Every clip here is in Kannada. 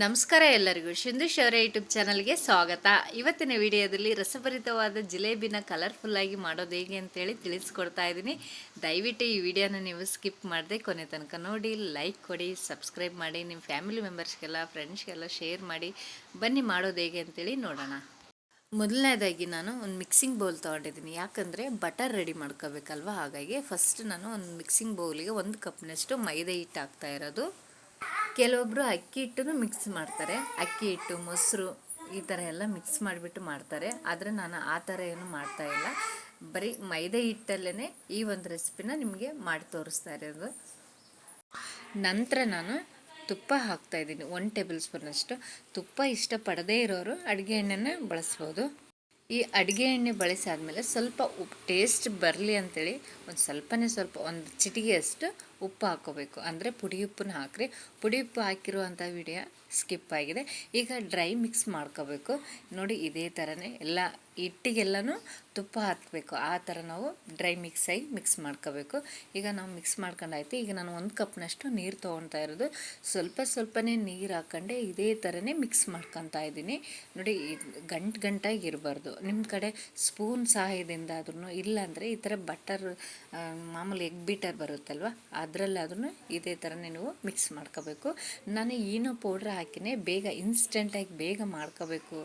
ನಮಸ್ಕಾರ ಎಲ್ಲರಿಗೂ. ಶಿಂದುಶ್ ಅವರ ಯೂಟ್ಯೂಬ್ ಚಾನಲ್ಗೆ ಸ್ವಾಗತ. ಇವತ್ತಿನ ವಿಡಿಯೋದಲ್ಲಿ ರಸಭರಿತವಾದ ಜಿಲೇಬಿನ ಕಲರ್ಫುಲ್ ಆಗಿ ಮಾಡೋದು ಹೇಗೆ ಅಂತೇಳಿ ತಿಳಿಸ್ಕೊಡ್ತಾ ಇದ್ದೀನಿ. ದಯವಿಟ್ಟು ಈ ವಿಡಿಯೋನ ನೀವು ಸ್ಕಿಪ್ ಮಾಡದೆ ಕೊನೆ ತನಕ ನೋಡಿ ಲೈಕ್ ಕೊಡಿ ಸಬ್ಸ್ಕ್ರೈಬ್ ಮಾಡಿ, ನಿಮ್ಮ ಫ್ಯಾಮಿಲಿ ಮೆಂಬರ್ಸ್ಗೆಲ್ಲ ಫ್ರೆಂಡ್ಸ್ಗೆಲ್ಲ ಶೇರ್ ಮಾಡಿ, ಬನ್ನಿ ಮಾಡೋದು ಹೇಗೆ ಅಂತೇಳಿ ನೋಡೋಣ. ಮೊದಲನೇದಾಗಿ ನಾನು ಒಂದು ಮಿಕ್ಸಿಂಗ್ ಬೌಲ್ ತೊಗೊಂಡಿದ್ದೀನಿ. ಯಾಕಂದರೆ ಬಟರ್ ರೆಡಿ ಮಾಡ್ಕೋಬೇಕಲ್ವ? ಹಾಗಾಗಿ ಫಸ್ಟ್ ನಾನು ಒಂದು ಮಿಕ್ಸಿಂಗ್ ಬೌಲಿಗೆ ಒಂದು ಕಪ್ನಷ್ಟು ಮೈದಾ ಹಿಟ್ಟು ಹಾಕ್ತಾ ಇರೋದು. ಕೆಲವೊಬ್ಬರು ಅಕ್ಕಿ ಹಿಟ್ಟನ್ನು ಮಿಕ್ಸ್ ಮಾಡ್ತಾರೆ. ಅಕ್ಕಿ ಹಿಟ್ಟು, ಮೊಸರು ಈ ಥರ ಎಲ್ಲ ಮಿಕ್ಸ್ ಮಾಡಿಬಿಟ್ಟು ಮಾಡ್ತಾರೆ. ಆದರೆ ನಾನು ಆ ಥರ ಏನು ಮಾಡ್ತಾ ಇಲ್ಲ. ಬರೀ ಮೈದಾ ಹಿಟ್ಟಲ್ಲೇ ಈ ಒಂದು ರೆಸಿಪಿನ ನಿಮಗೆ ಮಾಡಿ ತೋರಿಸ್ತಾ ಇರೋದು. ನಂತರ ನಾನು ತುಪ್ಪ ಹಾಕ್ತಾ ಇದ್ದೀನಿ. ಒನ್ ಟೇಬಲ್ ಸ್ಪೂನಷ್ಟು ತುಪ್ಪ ಇಷ್ಟಪಡದೇ ಇರೋರು ಅಡುಗೆ ಎಣ್ಣೆನ ಬಳಸ್ಬೋದು. ಈ ಅಡುಗೆ ಎಣ್ಣೆ ಬಳಸಾದ್ಮೇಲೆ ಸ್ವಲ್ಪ ಉಪ್ಪು ಟೇಸ್ಟ್ ಬರಲಿ ಅಂತೇಳಿ ಒಂದು ಸ್ವಲ್ಪನೇ ಸ್ವಲ್ಪ, ಒಂದು ಚಿಟಿಗೆಯಷ್ಟು ಉಪ್ಪು ಹಾಕೋಬೇಕು. ಅಂದರೆ ಪುಡಿ ಉಪ್ಪನ್ನ ಹಾಕ್ರಿ. ಪುಡಿ ಉಪ್ಪು ಹಾಕಿರುವಂಥ ವಿಡಿಯೋ ಸ್ಕಿಪ್ ಆಗಿದೆ. ಈಗ ಡ್ರೈ ಮಿಕ್ಸ್ ಮಾಡ್ಕೋಬೇಕು. ನೋಡಿ, ಇದೇ ಥರನೇ ಎಲ್ಲ ಹಿಟ್ಟಿಗೆಲ್ಲನೂ ತುಪ್ಪ ಹಾಕಬೇಕು. ಆ ಥರ ನಾವು ಡ್ರೈ ಮಿಕ್ಸ್ ಆಗಿ ಮಿಕ್ಸ್ ಮಾಡ್ಕೋಬೇಕು. ಈಗ ನಾವು ಮಿಕ್ಸ್ ಮಾಡ್ಕೊಂಡಾಯ್ತು. ಈಗ ನಾನು ಒಂದು ಕಪ್ನಷ್ಟು ನೀರು ತೊಗೊತಾ ಇರೋದು. ಸ್ವಲ್ಪ ಸ್ವಲ್ಪನೇ ನೀರು ಹಾಕೊಂಡೆ ಇದೇ ಥರನೇ ಮಿಕ್ಸ್ ಮಾಡ್ಕೊತಾ ಇದ್ದೀನಿ. ನೋಡಿ ಗಂಟು ಗಂಟಾಗಿ ಇರಬಾರ್ದು. ನಿಮ್ಮ ಕಡೆ ಸ್ಪೂನ್ ಸಹಾಯದಿಂದ ಆದ್ರೂ ಇಲ್ಲಾಂದರೆ ಈ ಥರ ಬಟರ್ ಮಾಮೂಲಿ ಎಗ್ ಬೀಟರ್ ಬರುತ್ತಲ್ವ ಅದರಲ್ಲಾದ್ರೂ ಇದೇ ಥರನೇ ನೀವು ಮಿಕ್ಸ್ ಮಾಡ್ಕೋಬೇಕು. ನಾನು ಏನೋ ಪೌಡ್ರ್ ಹಾಕಿನೇ ಬೇಗ ಇನ್ಸ್ಟೆಂಟಾಗಿ ಬೇಗ ಮಾಡ್ಕೋಬೇಕು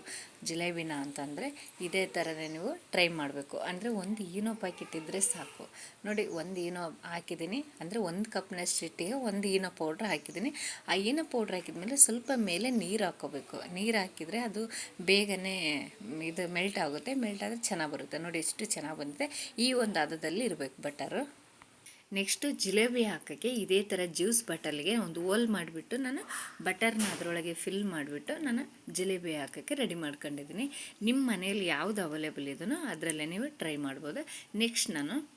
ಜಿಲೇಬಿನ ಅಂತಂದರೆ ಇದೇ ಥರನೇ ನೀವು ಟ್ರೈ ಮಾಡಬೇಕು. ಅಂದರೆ ಒಂದು ಏನೋ ಪ್ಯಾಕೆಟ್ ಇದ್ದರೆ ಸಾಕು. ನೋಡಿ ಒಂದು ಏನೋ ಹಾಕಿದ್ದೀನಿ. ಅಂದರೆ ಒಂದು ಕಪ್ನಷ್ಟು ಹಿಟ್ಟಿಗೆ ಒಂದು ಏನೋ ಪೌಡ್ರ್ ಹಾಕಿದ್ದೀನಿ. ಆ ಏನೋ ಪೌಡ್ರ್ ಹಾಕಿದ್ಮೇಲೆ ಸ್ವಲ್ಪ ಮೇಲೆ ನೀರು ಹಾಕ್ಕೋಬೇಕು ನೀರು ಹಾಕಿದರೆ ಅದು ಬೇಗನೆ ಇದು ಮೆಲ್ಟ್ ಆಗುತ್ತೆ. ಮೆಲ್ಟ್ ಆದರೆ ಚೆನ್ನಾಗಿ ಬರುತ್ತೆ. ನೋಡಿ ಎಷ್ಟು ಚೆನ್ನಾಗಿ ಬಂದಿದೆ. ಈ ಒಂದು ಹದದಲ್ಲಿ ಇರಬೇಕು ಬಟರು ನೆಕ್ಸ್ಟು ಜಿಲೇಬಿ ಹಾಕೋಕ್ಕೆ ಇದೇ ಥರ ಜ್ಯೂಸ್ ಬಟಲ್ಗೆ ಒಂದು ಓಲ್ ಮಾಡಿಬಿಟ್ಟು ನಾನು ಬಟರ್ನ ಅದರೊಳಗೆ ಫಿಲ್ ಮಾಡಿಬಿಟ್ಟು ನಾನು ಜಿಲೇಬಿ ಹಾಕೋಕ್ಕೆ ರೆಡಿ ಮಾಡ್ಕೊಂಡಿದ್ದೀನಿ. ನಿಮ್ಮ ಮನೇಲಿ ಯಾವುದು ಅವೈಲೇಬಲ್ ಇದೆಯೋ ಅದರಲ್ಲೇ ನೀವು ಟ್ರೈ ಮಾಡ್ಬೋದು. ನೆಕ್ಸ್ಟ್ ನಾನು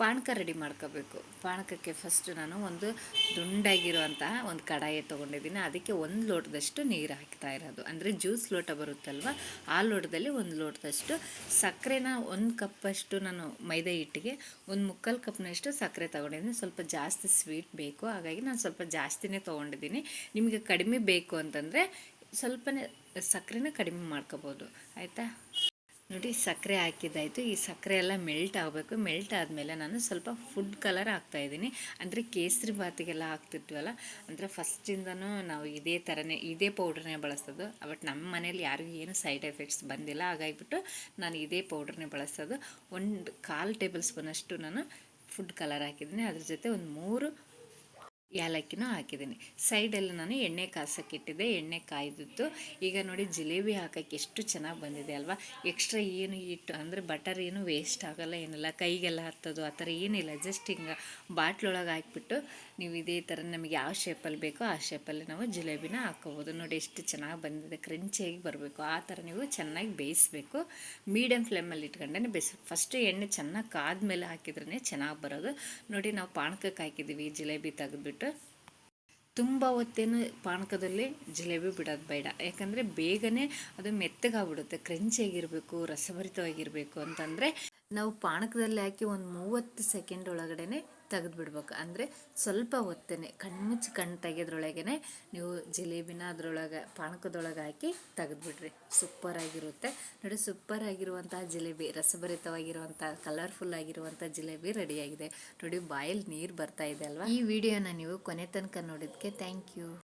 ಪಾನಕ ರೆಡಿ ಮಾಡ್ಕೋಬೇಕು. ಪಾನಕಕ್ಕೆ ಫಸ್ಟ್ ನಾನು ಒಂದು ದುಂಡಾಗಿರುವಂತಹ ಒಂದು ಕಡಾಯಿ ತೊಗೊಂಡಿದ್ದೀನಿ. ಅದಕ್ಕೆ ಒಂದು ಲೋಟದಷ್ಟು ನೀರು ಹಾಕ್ತಾ ಇರೋದು. ಅಂದರೆ ಜ್ಯೂಸ್ ಲೋಟ ಬರುತ್ತಲ್ವ, ಆ ಲೋಟದಲ್ಲಿ ಒಂದು ಲೋಟದಷ್ಟು ಸಕ್ಕರೆನ ಒಂದು ಕಪ್ಪಷ್ಟು ನಾನು ಮೈದಾ ಹಿಟ್ಟಿಗೆ, ಒಂದು ಮುಕ್ಕಾಲು ಕಪ್ನಷ್ಟು ಸಕ್ಕರೆ ತೊಗೊಂಡಿದ್ದೀನಿ. ಸ್ವಲ್ಪ ಜಾಸ್ತಿ ಸ್ವೀಟ್ ಬೇಕು. ಹಾಗಾಗಿ ನಾನು ಸ್ವಲ್ಪ ಜಾಸ್ತಿನೇ ತೊಗೊಂಡಿದ್ದೀನಿ. ನಿಮಗೆ ಕಡಿಮೆ ಬೇಕು ಅಂತಂದರೆ ಸ್ವಲ್ಪನೇ ಸಕ್ಕರೆನ ಕಡಿಮೆ ಮಾಡ್ಕೋಬೋದು. ಆಯಿತಾ? ನೋಡಿ ಸಕ್ಕರೆ ಹಾಕಿದ್ದಾಯಿತು. ಈ ಸಕ್ಕರೆ ಎಲ್ಲ ಮೆಲ್ಟ್ ಆಗಬೇಕು. ಮೆಲ್ಟ್ ಆದಮೇಲೆ ನಾನು ಸ್ವಲ್ಪ ಫುಡ್ ಕಲರ್ ಹಾಕ್ತಾಯಿದ್ದೀನಿ ಅಂದರೆ ಕೇಸರಿ ಬಾತಿಗೆಲ್ಲ ಹಾಕ್ತಿದ್ವಲ್ಲ, ಅಂದರೆ ಫಸ್ಟಿಂದನೂ ನಾವು ಇದೇ ಥರನೇ ಇದೇ ಪೌಡ್ರನ್ನೇ ಬಳಸೋದು. ಬಟ್ ನಮ್ಮ ಮನೇಲಿ ಯಾರಿಗೂ ಏನು ಸೈಡ್ ಎಫೆಕ್ಟ್ಸ್ ಬಂದಿಲ್ಲ. ಹಾಗಾಗಿಬಿಟ್ಟು ನಾನು ಇದೇ ಪೌಡ್ರನ್ನೇ ಬಳಸೋದು. ಒಂದು ಕಾಲು ಟೇಬಲ್ ಸ್ಪೂನಷ್ಟು ನಾನು ಫುಡ್ ಕಲರ್ ಹಾಕಿದ್ದೀನಿ. ಅದ್ರ ಜೊತೆ ಒಂದು ಮೂರು ಏಲಕ್ಕಿನೂ ಹಾಕಿದ್ದೀನಿ. ಸೈಡಲ್ಲಿ ನಾನು ಎಣ್ಣೆ ಕಾಸಕ್ಕಿಟ್ಟಿದ್ದೆ ಎಣ್ಣೆ ಕಾಯ್ದಿತ್ತು. ಈಗ ನೋಡಿ ಜಿಲೇಬಿ ಹಾಕೋಕ್ಕೆ ಎಷ್ಟು ಚೆನ್ನಾಗಿ ಬಂದಿದೆ ಅಲ್ವಾ? ಎಕ್ಸ್ಟ್ರಾ ಏನು ಇಟ್ಟು ಅಂದರೆ ಬಟರ್ ಏನು ವೇಸ್ಟ್ ಆಗೋಲ್ಲ, ಏನಿಲ್ಲ. ಕೈಗೆಲ್ಲ ಹತ್ತೋದು, ಆ ಥರ ಏನಿಲ್ಲ. ಜಸ್ಟ್ ಹಿಂಗೆ ಬಾಟ್ಲೊಳಗೆ ಹಾಕಿಬಿಟ್ಟು ನೀವು ಇದೇ ಥರ ನಮಗೆ ಯಾವ ಶೇಪಲ್ಲಿ ಬೇಕೋ ಆ ಶೇಪಲ್ಲಿ ನಾವು ಜಿಲೇಬಿನ ಹಾಕ್ಕೋಬೋದು. ನೋಡಿ ಎಷ್ಟು ಚೆನ್ನಾಗಿ ಬಂದಿದೆ. ಕ್ರಂಚಿಯಾಗಿ ಬರಬೇಕು. ಆ ಥರ ನೀವು ಚೆನ್ನಾಗಿ ಬೇಯಿಸಬೇಕು. ಮೀಡಿಯಮ್ ಫ್ಲೇಮಲ್ಲಿ ಇಟ್ಕೊಂಡೇ ಬೇಯಿಸ್. ಫಸ್ಟು ಎಣ್ಣೆ ಚೆನ್ನಾಗಿ ಕಾದ ಮೇಲೆ ಹಾಕಿದ್ರೇ ಚೆನ್ನಾಗಿ ಬರೋದು. ನೋಡಿ ನಾವು ಪಾನಕಕ್ಕೆ ಹಾಕಿದ್ದೀವಿ, ಜಿಲೇಬಿ ತೆಗೆದ್ಬಿಟ್ಟು. ತುಂಬ ಹೊತ್ತೇನು ಪಾನಕದಲ್ಲಿ ಜಿಲೇಬಿ ಬಿಡೋದು ಬೇಡ. ಯಾಕಂದರೆ ಬೇಗನೆ ಅದು ಮೆತ್ತಗಾಗ್ಬಿಡುತ್ತೆ. ಕ್ರಂಚಿಯಾಗಿರಬೇಕು ರಸಭರಿತವಾಗಿರಬೇಕು ಅಂತಂದರೆ ನಾವು ಪಾನಕದಲ್ಲಿ ಹಾಕಿ ಒಂದು ಮೂವತ್ತು ಸೆಕೆಂಡ್ ಒಳಗಡೆ ತೆಗೆದುಬಿಡ್ಬೇಕು. ಅಂದರೆ ಸ್ವಲ್ಪ ಹೊತ್ತೇ ಕಣ್ಮುಚ್ಚಿ ಕಣ್ಣು ತೆಗೆದ್ರೊಳಗೇ ನೀವು ಜಿಲೇಬಿನ ಅದರೊಳಗೆ ಪಾನಕದೊಳಗೆ ಹಾಕಿ ತೆಗೆದುಬಿಡ್ರಿ. ಸೂಪರಾಗಿರುತ್ತೆ. ನೋಡಿ ಸೂಪರಾಗಿರುವಂತಹ ಜಿಲೇಬಿ, ರಸಭರಿತವಾಗಿರುವಂಥ ಕಲರ್ಫುಲ್ ಆಗಿರುವಂಥ ಜಿಲೇಬಿ ರೆಡಿಯಾಗಿದೆ. ನೋಡಿ, ಬಾಯಲ್ಲಿ ನೀರು ಬರ್ತಾ ಇದೆ ಅಲ್ವಾ? ಈ ವಿಡಿಯೋನ ನೀವು ಕೊನೆ ತನಕ ನೋಡಿದ್ದಕ್ಕೆ ಥ್ಯಾಂಕ್ ಯು